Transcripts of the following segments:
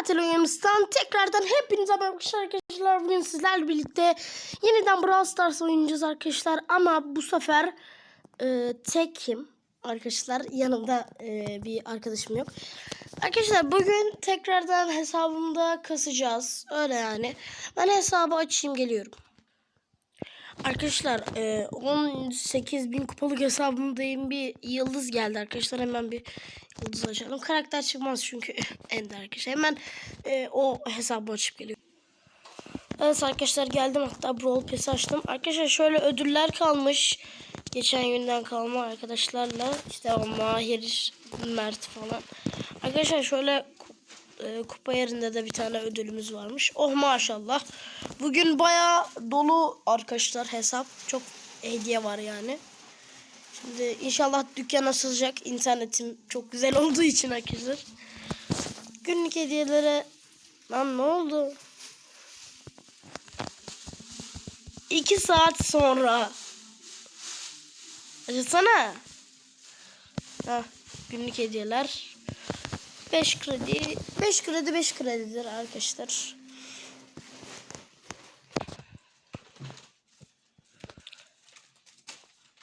Katil oyunumuzdan tekrardan hepinize merhaba arkadaşlar. Bugün sizlerle birlikte yeniden Brawl Stars oynayacağız arkadaşlar. Ama bu sefer e, tekim arkadaşlar. Yanımda e, bir arkadaşım yok. Arkadaşlar bugün tekrardan hesabımda kasacağız. Öyle yani. Ben hesabı açayım geliyorum. Arkadaşlar e, 18 bin kupalık hesabımdayım. Bir yıldız geldi arkadaşlar. Hemen bir yıldız açalım. Karakter çıkmaz çünkü. Ender arkadaşlar. Hemen e, o hesabı açıp geliyorum. Evet arkadaşlar geldim. Hatta Brawl Pass'i açtım. Arkadaşlar şöyle ödüller kalmış. Geçen günden kalma arkadaşlarla. İşte o Mahir Mert falan. Arkadaşlar şöyle e, kupa yerinde de bir tane ödülümüz varmış. Oh maşallah. Bugün baya dolu arkadaşlar hesap. Çok hediye var yani. Şimdi inşallah dükkan açılacak. İnternetim çok güzel olduğu için arkadaşlar. Günlük hediyelere... Lan ne oldu? İki saat sonra. Açsana. Ha, günlük hediyeler. 5 kredi 5 kredi 5 kredidir arkadaşlar.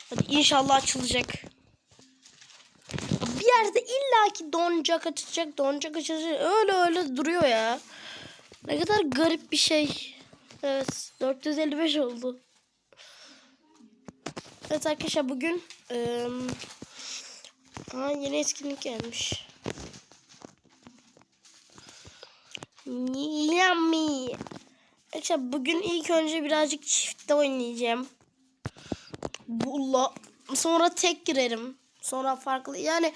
Hadi inşallah açılacak. Bir yerde illaki donacak açacak donacak açacak öyle öyle duruyor ya. Ne kadar garip bir şey. Evet 455 oldu. Evet arkadaşlar bugün ıı, aa, yeni etkinlik gelmiş. Yummy. Arkadaşlar bugün ilk önce birazcık çiftte oynayacağım. Bulla. Sonra tek girerim. Sonra farklı. Yani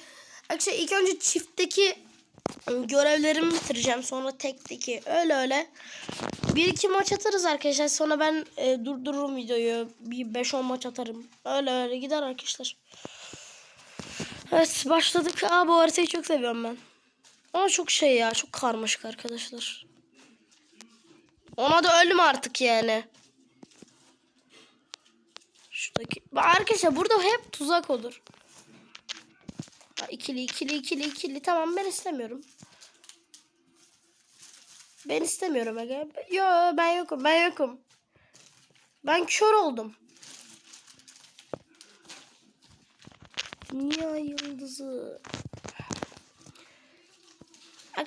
arkadaşlar ilk önce çiftteki görevlerimi bitireceğim. Sonra tekteki. Öyle öyle. Bir iki maç atarız arkadaşlar. Sonra ben e, durdururum videoyu. Bir 5-10 maç atarım. Öyle öyle gider arkadaşlar. Evet başladık. Aa bu haritayı çok seviyorum ben. Ama çok şey ya. Çok karmaşık arkadaşlar. Ona da öldüm artık yani. Şuradaki. Arkadaşlar burada hep tuzak olur. Ha, ikili ikili ikili ikili. Tamam ben istemiyorum. Ben istemiyorum aga. Yo ben yokum ben yokum. Ben kör oldum. Dünya yıldızı.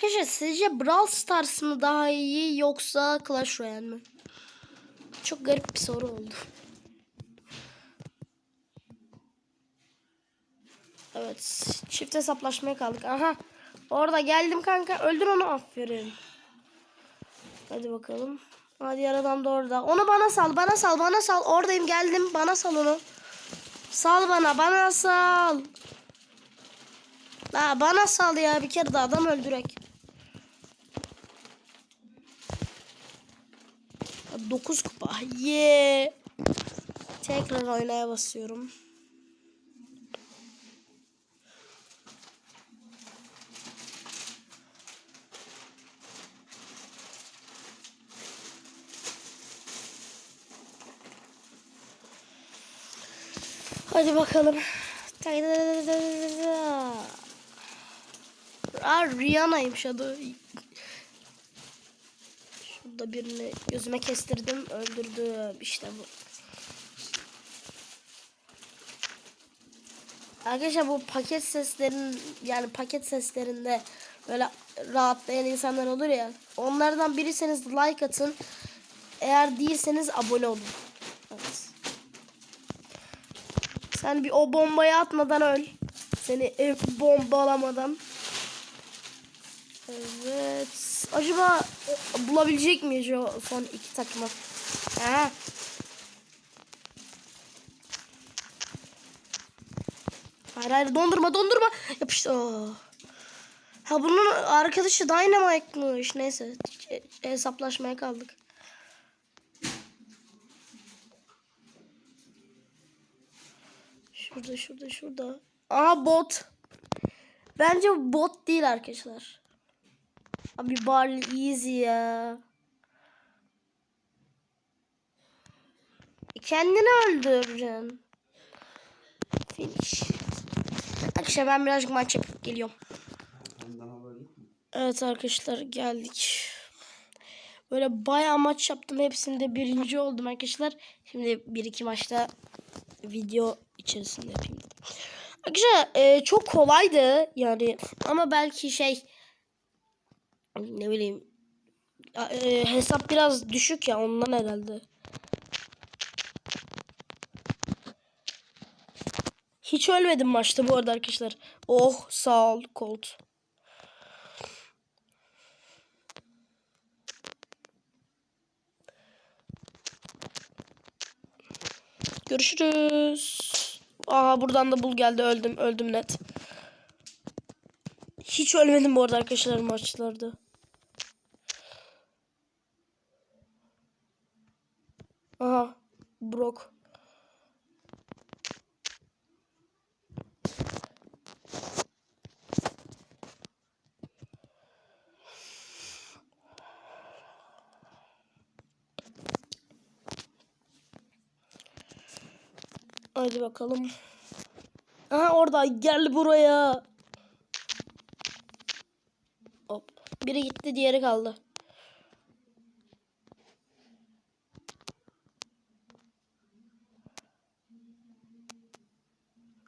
Arkadaşlar sizce Brawl Stars mı daha iyi yoksa Clash Royale mi? Çok garip bir soru oldu. Evet. Çift hesaplaşmaya kaldık. Aha. Orada geldim kanka. Öldür onu. Aferin. Hadi bakalım. Hadi adam da orada. Onu bana sal. Bana sal. Bana sal. Oradayım geldim. Bana sal onu. Sal bana. Bana sal. La bana sal ya. Bir kere de adam öldürek. 9 kupa. Yeah. Tekrar oynaya basıyorum. Hadi bakalım. Aa, Rihanna'ymış adı. Şurada birini gözüme kestirdim. Öldürdüm. İşte bu. Arkadaşlar bu paket seslerin yani paket seslerinde böyle rahatlayan insanlar olur ya. Onlardan biriseniz like atın. Eğer değilseniz abone olun. Evet. Sen bir o bombayı atmadan öl. Seni ev bombalamadan. Evet. Acaba bulabilecek miyiz o son iki takımı? Ha. Hayır hayır dondurma dondurma. Yapıştı. Oh. Ha bunun arkadaşı Dynamite'mış. Neyse hesaplaşmaya kaldık. Şurada şurada şurada. Aha bot. Bence bot değil arkadaşlar. Abi Barley easy ya. Kendini öldüreceksin. Finish. Arkadaşlar ben birazcık maç yapıp geliyorum. Evet arkadaşlar geldik. Böyle bayağı maç yaptım. Hepsinde birinci oldum arkadaşlar. Şimdi bir iki maçta video içerisinde yapayım. Arkadaşlar e, çok kolaydı yani ama belki şey ne bileyim e, hesap biraz düşük ya ondan herhalde. Hiç ölmedim maçta bu arada arkadaşlar. Oh sağ ol Colt. Görüşürüz. Aha buradan da bul geldi öldüm öldüm net. Hiç ölmedim bu arada arkadaşlar maçlarda. Aha Brock. Hadi bakalım. Aha orada gel buraya. Hop. Biri gitti diğeri kaldı.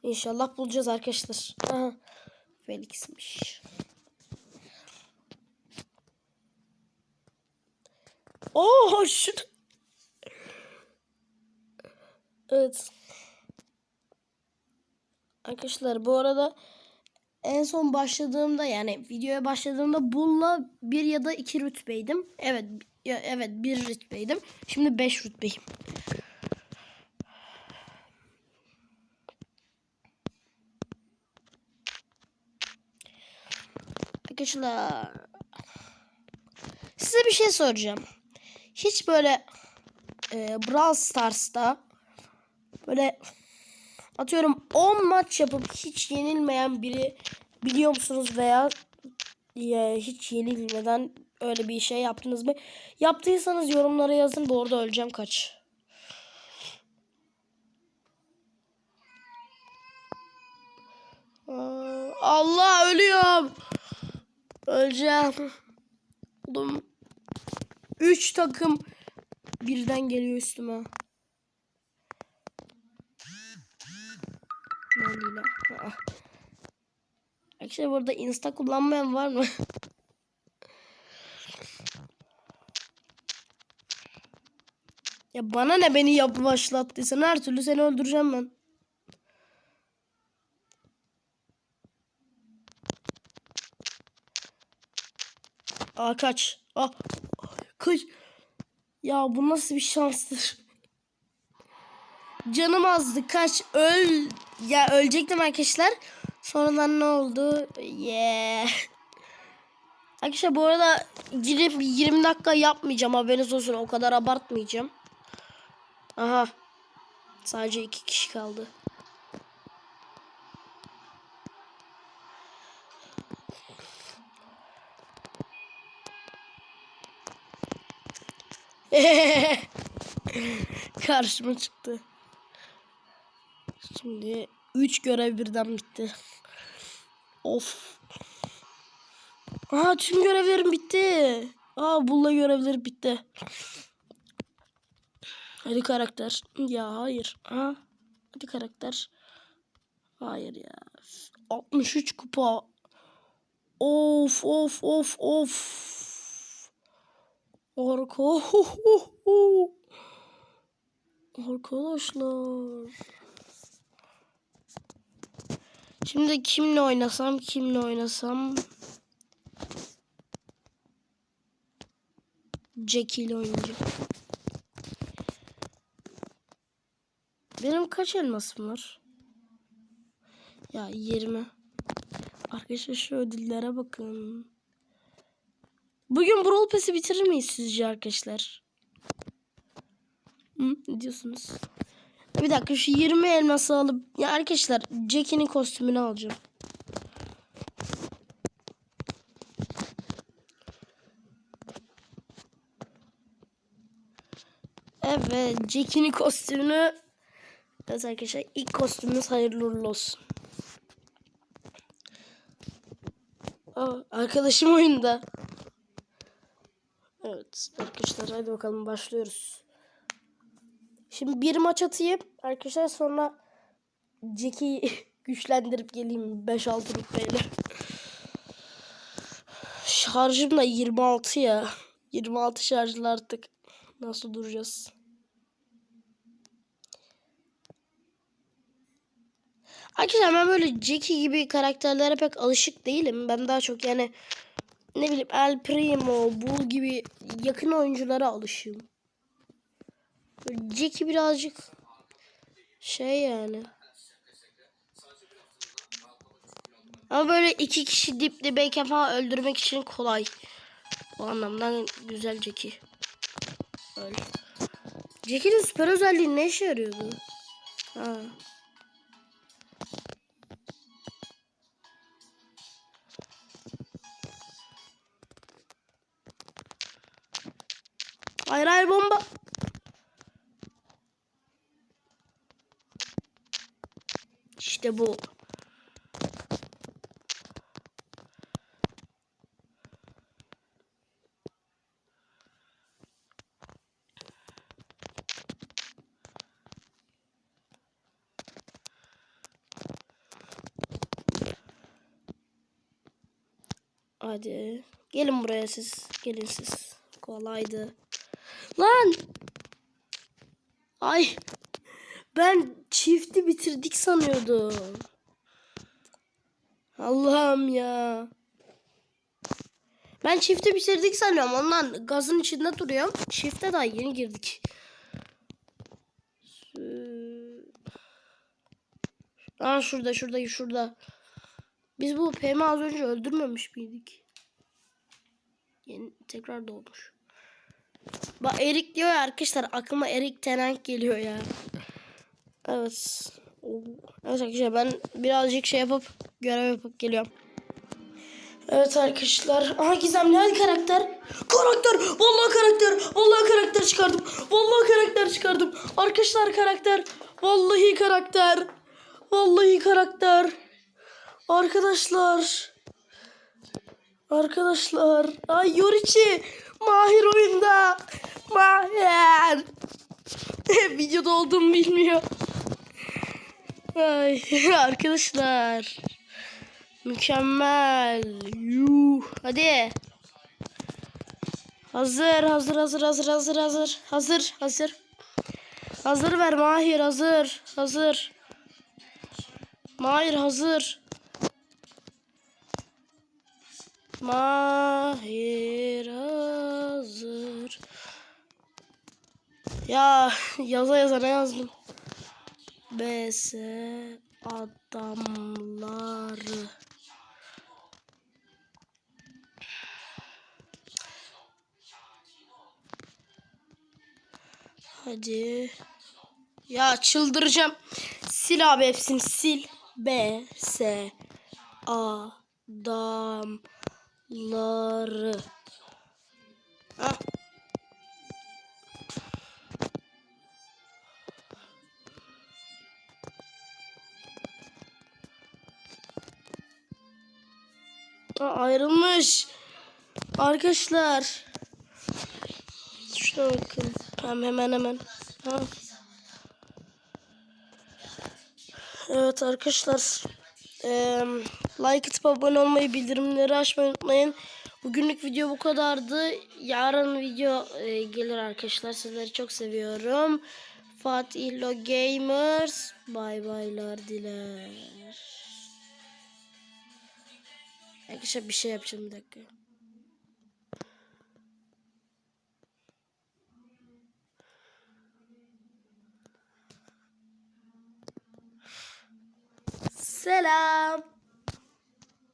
İnşallah bulacağız arkadaşlar. Aha. Felix'miş. Oo şu. Evet. Arkadaşlar bu arada en son başladığımda yani videoya başladığımda Bull'la bir ya da iki rütbeydim. Evet evet bir rütbeydim. Şimdi beş rütbeyim. Arkadaşlar size bir şey soracağım. Hiç böyle e, Brawl Stars'ta böyle atıyorum 10 maç yapıp hiç yenilmeyen biri biliyor musunuz veya ya, hiç yenilmeden öyle bir şey yaptınız mı? Yaptıysanız yorumlara yazın. Bu arada öleceğim kaç. Allah ölüyorum. Öleceğim. Oğlum. 3 takım birden geliyor üstüme. Aa. Arkadaşlar burada insta kullanmayan var mı? ya bana ne beni yapı başlattıysan her türlü seni öldüreceğim ben. Aa kaç. Aa kaç. Ya bu nasıl bir şanstır. Canım azdı kaç öl ya ölecektim arkadaşlar. Sonradan ne oldu? Yeah. Arkadaşlar bu arada girip 20 dakika yapmayacağım haberiniz olsun o kadar abartmayacağım. Aha. Sadece iki kişi kaldı. Karşıma çıktı. Şimdi 3 görev birden bitti. Of. Aa tüm görevlerim bitti. Aa bulla görevleri bitti. Hadi karakter. Ya hayır. Aa, hadi karakter. Hayır ya. 63 kupa. Of of of of. Arka. Arkadaşlar. Şimdi kimle oynasam, kimle oynasam. Jackie ile oynayacağım. Benim kaç elmasım var? Ya 20. Arkadaşlar şu ödüllere bakın. Bugün Brawl Pass'i bitirir miyiz sizce arkadaşlar? Hı, ne diyorsunuz? Bir dakika şu 20 elması alıp ya arkadaşlar Jackie'nin kostümünü alacağım. Evet Jackie'nin kostümünü Evet arkadaşlar ilk kostümümüz hayırlı uğurlu olsun. Aa, arkadaşım oyunda. Evet arkadaşlar hadi bakalım başlıyoruz. Şimdi bir maç atayım arkadaşlar sonra Jack'i güçlendirip geleyim 5-6 rütbeyle. Şarjım da 26 ya. 26 şarjlı artık. Nasıl duracağız? Arkadaşlar ben böyle Jackie gibi karakterlere pek alışık değilim. Ben daha çok yani ne bileyim El Primo, Bull gibi yakın oyunculara alışığım. Jackie birazcık şey yani. Ama böyle iki kişi dip dibeyken falan öldürmek için kolay. O anlamdan güzel Jackie. Öyle. Jackie'nin süper özelliği ne işe yarıyordu? Ha. İşte bu. Hadi. Gelin buraya siz. Gelin siz. Kolaydı. Lan. Ay. Ben çifti bitirdik sanıyordum. Allah'ım ya. Ben çifti bitirdik sanıyorum. Ondan gazın içinde duruyorum. Çifte daha yeni girdik. Aa şurada şurada şurada. Biz bu PM az önce öldürmemiş miydik? Yeni tekrar doğmuş. Bak Erik diyor ya arkadaşlar aklıma Erik Tenenk geliyor ya. Evet. Evet arkadaşlar ben birazcık şey yapıp görev yapıp geliyorum. Evet arkadaşlar. Aha gizemli hadi karakter. Karakter. Vallahi karakter. Vallahi karakter çıkardım. Vallahi karakter çıkardım. Arkadaşlar karakter. Vallahi karakter. Vallahi karakter. Arkadaşlar. Arkadaşlar. Ay Yoriçi. Mahir oyunda. Mahir. Videoda olduğumu bilmiyor. Ay arkadaşlar. Mükemmel. Yuh. Hadi. Hazır, hazır, hazır, hazır, hazır, hazır. Hazır, hazır. Hazır ver Mahir, hazır. Hazır. Mahir hazır. Mahir hazır. Ya yaza yaza ne yazdım? BS adamları. Hadi. Ya çıldıracağım. Sil abi hepsini sil. B, S, A, Aa, ayrılmış. Arkadaşlar. Şuna bakın. Tamam hemen hemen. Ha. Evet arkadaşlar. Eee like atıp abone olmayı, bildirimleri açmayı unutmayın. Bugünlük video bu kadardı. Yarın video e, gelir arkadaşlar. Sizleri çok seviyorum. Fatih Lo Gamers. Bay baylar diler. Arkadaşlar bir şey yapacağım bir dakika. Selam.